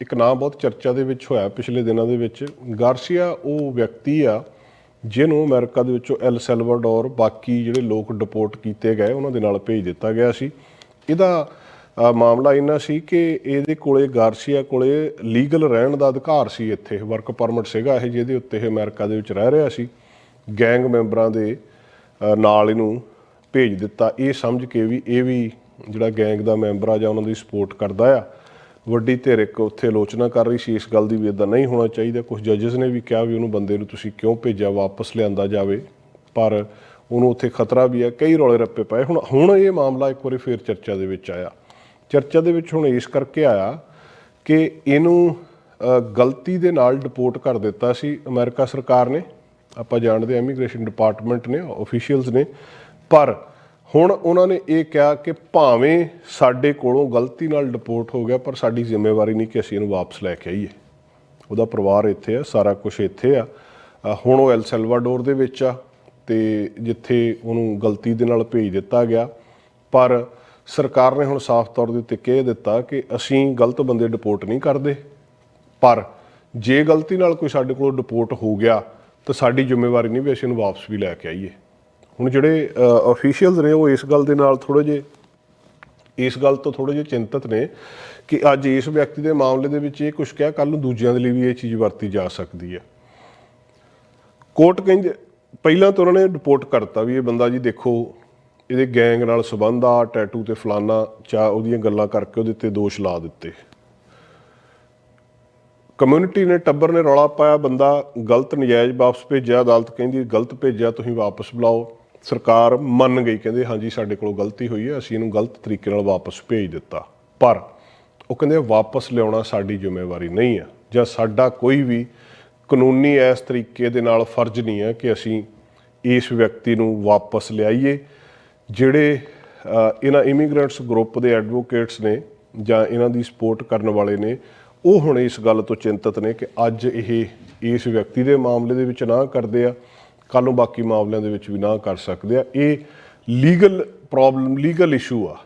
ਇੱਕ ਨਾਮ ਬਹੁਤ ਚਰਚਾ ਦੇ ਵਿੱਚ ਹੋਇਆ ਪਿਛਲੇ ਦਿਨਾਂ ਦੇ ਵਿੱਚ। ਗਾਰਸੀਆ ਉਹ ਵਿਅਕਤੀ ਆ ਜਿਹਨੂੰ ਅਮਰੀਕਾ ਦੇ ਵਿੱਚੋਂ ਐਲ ਸੈਲਵਾਡੋਰ ਬਾਕੀ ਜਿਹੜੇ ਲੋਕ ਡਿਪੋਰਟ ਕੀਤੇ ਗਏ, ਉਹਨਾਂ ਦੇ ਨਾਲ ਭੇਜ ਦਿੱਤਾ ਗਿਆ ਸੀ। ਇਹਦਾ ਮਾਮਲਾ ਇੰਨਾ ਸੀ ਕਿ ਇਹਦੇ ਕੋਲੇ, ਗਾਰਸੀਆ ਕੋਲੇ ਲੀਗਲ ਰਹਿਣ ਦਾ ਅਧਿਕਾਰ ਸੀ ਇੱਥੇ, ਵਰਕ ਪਰਮਿਟ ਸੀਗਾ ਇਹ, ਜਿਹਦੇ ਉੱਤੇ ਇਹ ਅਮਰੀਕਾ ਦੇ ਵਿੱਚ ਰਹਿ ਰਿਹਾ ਸੀ। ਗੈਂਗ ਮੈਂਬਰਾਂ ਦੇ ਨਾਲ ਇਹਨੂੰ ਭੇਜ ਦਿੱਤਾ। ਇਹ ਸਮਝ ਕੇ ਵੀ, ਇਹ ਵੀ ਜਿਹੜਾ ਗੈਂਗ ਦਾ ਮੈਂਬਰ ਆ ਜਾਂ ਉਹਨਾਂ ਦੀ ਸਪੋਰਟ ਕਰਦਾ ਆ ਵੱਡੀ ਧਿਰ ਇੱਕ ਉੱਥੇ ਆਲੋਚਨਾ ਕਰ ਰਹੀ ਸੀ, ਇਸ ਗੱਲ ਦੀ ਵੀ ਇਦਾਂ ਨਹੀਂ ਹੋਣਾ ਚਾਹੀਦਾ। ਕੁਝ ਜੱਜਸ ਨੇ ਵੀ ਕਿਹਾ ਵੀ ਉਹਨੂੰ ਬੰਦੇ ਨੂੰ ਤੁਸੀਂ ਕਿਉਂ ਭੇਜਿਆ, ਵਾਪਸ ਲਿਆਂਦਾ ਜਾਵੇ। ਪਰ ਉਹਨੂੰ ਉੱਥੇ ਖਤਰਾ ਵੀ ਆ, ਕਈ ਰੌਲੇ ਰੱਪੇ ਪਏ। ਹੁਣ ਹੁਣ ਇਹ ਮਾਮਲਾ ਇੱਕ ਵਾਰੀ ਫੇਰ ਚਰਚਾ ਦੇ ਵਿੱਚ ਆਇਆ। ਚਰਚਾ ਦੇ ਵਿੱਚ ਹੁਣ ਇਸ ਕਰਕੇ ਆਇਆ ਕਿ ਇਹਨੂੰ ਗਲਤੀ ਦੇ ਨਾਲ ਡਿਪੋਰਟ ਕਰ ਦਿੱਤਾ ਸੀ ਅਮਰੀਕਾ ਸਰਕਾਰ ਨੇ। ਆਪਾਂ ਜਾਣਦੇ ਇਮੀਗ੍ਰੇਸ਼ਨ ਡਿਪਾਰਟਮੈਂਟ ਨੇ ਅਫੀਸ਼ੀਅਲਸ ਨੇ। ਪਰ ਹੁਣ ਉਹਨਾਂ ਨੇ ਇਹ ਕਿਹਾ ਕਿ ਭਾਵੇਂ ਸਾਡੇ ਕੋਲੋਂ ਗਲਤੀ ਨਾਲ ਡਿਪੋਰਟ ਹੋ ਗਿਆ, ਪਰ ਸਾਡੀ ਜ਼ਿੰਮੇਵਾਰੀ ਨਹੀਂ ਕਿ ਅਸੀਂ ਇਹਨੂੰ ਵਾਪਸ ਲੈ ਕੇ ਆਈਏ। ਉਹਦਾ ਪਰਿਵਾਰ ਇੱਥੇ ਆ, ਸਾਰਾ ਕੁਝ ਇੱਥੇ ਆ। ਹੁਣ ਉਹ ਐਲ ਸੈਲਵਾਡੋਰ ਦੇ ਵਿੱਚ ਆ ਤੇ ਜਿੱਥੇ ਉਹਨੂੰ ਗਲਤੀ ਦੇ ਨਾਲ ਭੇਜ ਦਿੱਤਾ ਗਿਆ। ਪਰ ਸਰਕਾਰ ਨੇ ਹੁਣ ਸਾਫ਼ ਤੌਰ ਦੇ ਉੱਤੇ ਕਹਿ ਦਿੱਤਾ ਕਿ ਅਸੀਂ ਗਲਤ ਬੰਦੇ ਡਿਪੋਰਟ ਨਹੀਂ ਕਰਦੇ। ਪਰ ਜੇ ਗਲਤੀ ਨਾਲ ਕੋਈ ਸਾਡੇ ਕੋਲੋਂ ਡਿਪੋਰਟ ਹੋ ਗਿਆ, ਤਾਂ ਸਾਡੀ ਜ਼ਿੰਮੇਵਾਰੀ ਨਹੀਂ ਵੀ ਅਸੀਂ ਇਹਨੂੰ ਵਾਪਸ ਵੀ ਲੈ ਕੇ ਆਈਏ। ਹੁਣ ਜਿਹੜੇ ਅਫੀਸ਼ੀਅਲਸ ਨੇ ਉਹ ਇਸ ਗੱਲ ਦੇ ਨਾਲ ਥੋੜੇ ਜੇ ਇਸ ਗੱਲ ਤੋਂ ਥੋੜੇ ਜਿਹੇ ਚਿੰਤਤ ਨੇ ਕਿ ਅੱਜ ਇਸ ਵਿਅਕਤੀ ਦੇ ਮਾਮਲੇ ਦੇ ਵਿੱਚ ਇਹ ਕੁਝ ਕਿਹਾ ਕੱਲ ਨੂੰ ਦੂਜਿਆਂ ਦੇ ਲਈ ਵੀ ਇਹ ਚੀਜ਼ ਵਰਤੀ ਜਾ ਸਕਦੀ ਹੈ। ਕੋਰਟ ਕਹਿੰਦੇ, ਪਹਿਲਾਂ ਤਾਂ ਉਹਨਾਂ ਨੇ ਰਿਪੋਰਟ ਕਰਤਾ ਵੀ ਇਹ ਬੰਦਾ ਜੀ ਦੇਖੋ, ਇਹਦੇ ਗੈਂਗ ਨਾਲ ਸੰਬੰਧ ਆ, ਟੈਟੂ ਤੇ ਫਲਾਨਾ ਚਾ ਉਹਦੀਆਂ ਗੱਲਾਂ ਕਰਕੇ ਉਹਦੇ ਤੇ ਦੋਸ਼ ਲਾ ਦਿੱਤੇ। ਕਮਿਊਨਿਟੀ ਨੇ ਟੱਬਰ ਨੇ ਰੌਲਾ ਪਾਇਆ, ਬੰਦਾ ਗਲਤ ਨਜਾਇਜ਼ ਵਾਪਸ ਭੇਜਿਆ, ਅਦਾਲਤ ਕਹਿੰਦੀ ਗਲਤ ਭੇਜਿਆ, ਤੁਸੀਂ ਵਾਪਸ ਬੁਲਾਓ। ਸਰਕਾਰ ਮੰਨ ਗਈ, ਕਹਿੰਦੇ, ਹਾਂਜੀ, ਸਾਡੇ ਕੋਲੋਂ ਗਲਤੀ ਹੋਈ ਹੈ, ਅਸੀਂ ਇਹਨੂੰ ਗਲਤ ਤਰੀਕੇ ਨਾਲ ਵਾਪਸ ਭੇਜ ਦਿੱਤਾ। ਪਰ ਉਹ ਕਹਿੰਦੇ, ਵਾਪਸ ਲਿਆਉਣਾ ਸਾਡੀ ਜ਼ਿੰਮੇਵਾਰੀ ਨਹੀਂ ਹੈ ਜਾਂ ਸਾਡਾ ਕੋਈ ਵੀ ਕਾਨੂੰਨੀ ਇਸ ਤਰੀਕੇ ਦੇ ਨਾਲ ਫਰਜ਼ ਨਹੀਂ ਹੈ ਕਿ ਅਸੀਂ ਇਸ ਵਿਅਕਤੀ ਨੂੰ ਵਾਪਸ ਲਿਆਈਏ। ਜਿਹੜੇ ਇਹਨਾਂ ਇਮੀਗ੍ਰੈਂਟਸ ਗਰੁੱਪ ਦੇ ਐਡਵੋਕੇਟਸ ਨੇ ਜਾਂ ਇਹਨਾਂ ਦੀ ਸਪੋਰਟ ਕਰਨ ਵਾਲੇ ਨੇ, ਉਹ ਹੁਣ ਇਸ ਗੱਲ ਤੋਂ ਚਿੰਤਤ ਨੇ ਕਿ ਅੱਜ ਇਹ ਇਸ ਵਿਅਕਤੀ ਦੇ ਮਾਮਲੇ ਦੇ ਵਿੱਚ ਨਾ ਕਰਦੇ ਆ। ਕੱਲ ਨੂੰ ਬਾਕੀ ਮਾਮਲਿਆਂ ਦੇ ਵਿੱਚ ਵੀ ਨਾ ਕਰ ਸਕਦੇ ਆ। ਇਹ ਲੀਗਲ ਪ੍ਰੋਬਲਮ ਲੀਗਲ ਇਸ਼ੂ ਆ।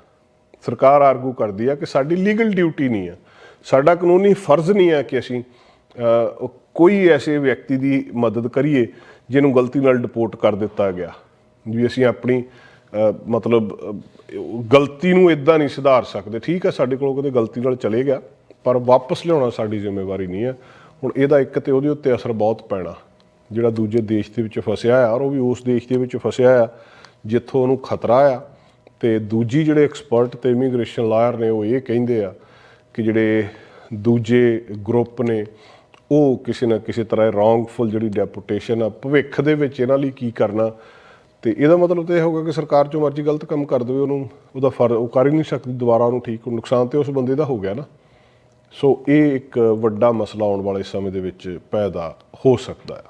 ਸਰਕਾਰ ਆਰਗੂ ਕਰਦੀ ਆ ਕਿ ਸਾਡੀ ਲੀਗਲ ਡਿਊਟੀ ਨਹੀਂ ਆ। ਸਾਡਾ ਕਾਨੂੰਨੀ ਫਰਜ਼ ਨਹੀਂ ਆ ਕਿ ਅਸੀਂ ਕੋਈ ਐਸੇ ਵਿਅਕਤੀ ਦੀ ਮਦਦ ਕਰੀਏ ਜਿਹਨੂੰ ਗਲਤੀ ਨਾਲ ਡਿਪੋਰਟ ਕਰ ਦਿੱਤਾ ਗਿਆ। ਵੀ ਅਸੀਂ ਆਪਣੀ ਮਤਲਬ ਗਲਤੀ ਨੂੰ ਇਦਾਂ ਨਹੀਂ ਸੁਧਾਰ ਸਕਦੇ। ਠੀਕ ਆ, ਸਾਡੇ ਕੋਲੋਂ ਕਦੇ ਗਲਤੀ ਨਾਲ ਚਲੇ ਗਿਆ, ਪਰ ਵਾਪਸ ਲਿਆਉਣਾ ਸਾਡੀ ਜ਼ਿੰਮੇਵਾਰੀ ਨਹੀਂ ਹੈ ਹੁਣ ਇਹਦਾ ਇੱਕ ਤੇ ਉਹਦੇ ਉੱਤੇ ਅਸਰ ਬਹੁਤ ਪੈਣਾ। ਜਿਹੜਾ ਦੂਜੇ ਦੇਸ਼ ਦੇ ਵਿੱਚ ਫਸਿਆ ਆ, ਔਰ ਉਹ ਵੀ ਉਸ ਦੇਸ਼ ਦੇ ਵਿੱਚ ਫਸਿਆ ਆ, ਜਿੱਥੋਂ ਉਹਨੂੰ ਖਤਰਾ ਆ। ਤੇ ਦੂਜੀ ਜਿਹੜੇ ਐਕਸਪਰਟ ਤੇ ਇਮੀਗ੍ਰੇਸ਼ਨ ਲਾਇਰ ਨੇ, ਉਹ ਇਹ ਕਹਿੰਦੇ ਆ ਕਿ ਜਿਹੜੇ ਦੂਜੇ ਗਰੁੱਪ ਨੇ, ਉਹ ਕਿਸੇ ਨਾ ਕਿਸੇ ਤਰ੍ਹਾਂ ਰੋਂਗਫੁਲ ਜਿਹੜੀ ਡੈਪੂਟੇਸ਼ਨ ਆ, ਭਵਿੱਖ ਦੇ ਵਿੱਚ ਇਹਨਾਂ ਲਈ ਕੀ ਕਰਨਾ? ਤੇ ਇਹਦਾ ਮਤਲਬ ਤਾਂ ਇਹ ਹੋਗਾ ਕਿ ਸਰਕਾਰ ਜੋ ਮਰਜ਼ੀ ਗਲਤ ਕੰਮ ਕਰ ਦੇਵੇ, ਉਹਨੂੰ, ਉਹਦਾ ਫਰ, ਉਹ ਕਰ ਹੀ ਨਹੀਂ ਸਕਦੀ, ਦੁਬਾਰਾ ਉਹਨੂੰ ਠੀਕ ਨੁਕਸਾਨ ਤੇ ਉਸ ਬੰਦੇ ਦਾ ਹੋ ਗਿਆ ਨਾ। ਸੋ ਇਹ ਇੱਕ ਵੱਡਾ ਮਸਲਾ ਆਉਣ ਵਾਲੇ ਸਮੇਂ ਦੇ ਵਿੱਚ ਪੈਦਾ ਹੋ ਸਕਦਾ ਹੈ